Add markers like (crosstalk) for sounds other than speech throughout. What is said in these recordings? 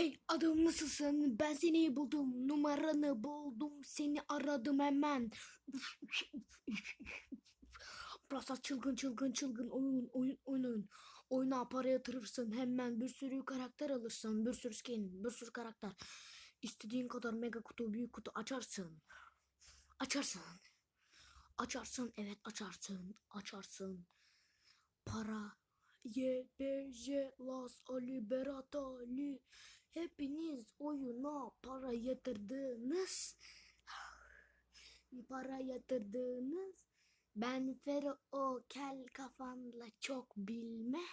Hey adam nasılsın? Ben seni buldum. Numaranı buldum. Seni aradım hemen. Burası çılgın çılgın çılgın oyun oyun oyun oyun. Oyuna para yatırırsın hemen bir sürü karakter alırsın. Bir sürü skin, bir sürü karakter. İstediğin kadar mega kutu, büyük kutu açarsın. Açarsın. Açarsın, evet açarsın. Açarsın. Para. YBJ Las Ali Berat Ali. Hepiniz oyuna para yatırdınız. (sighs) Para yatırdınız. Ben Fero o kel kafanla çok bilme.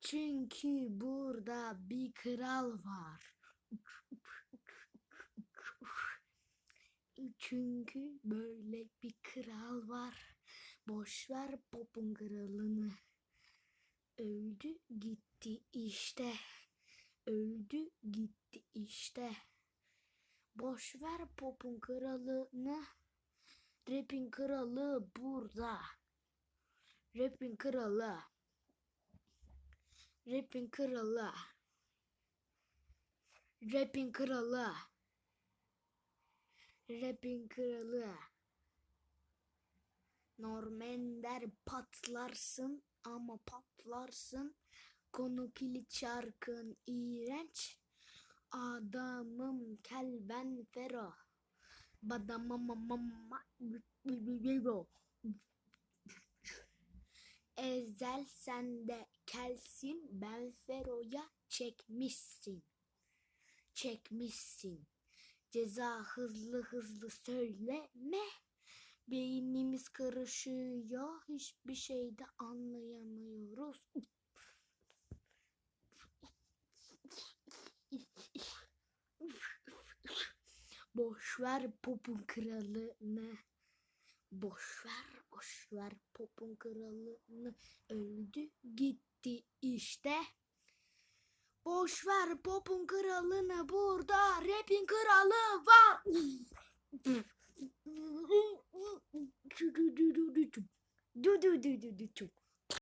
Çünkü burada bir kral var. (laughs) Çünkü böyle bir kral var. Boş ver popun kralını. Öldü gitti işte. Öldü gitti işte. Boş ver popun kralını. Rap'in kralı burada. Rap'in kralı. Rap'in kralı. Rap'in kralı. Rap'in kralı. Normender patlarsın ama patlarsın. Konu kilit şarkın iğrenç. Adamım kel ben fero. Badamamamama. Ezel sen de kelsin ben feroya çekmişsin. Çekmişsin. Ceza hızlı hızlı söyleme. Beynimiz karışıyor. Hiçbir şey de anlayamıyoruz. Boş ver popun kralını. Boş ver, boş ver popun kralını. Öldü gitti işte. Boş ver popun kralını burada rapin kralı var.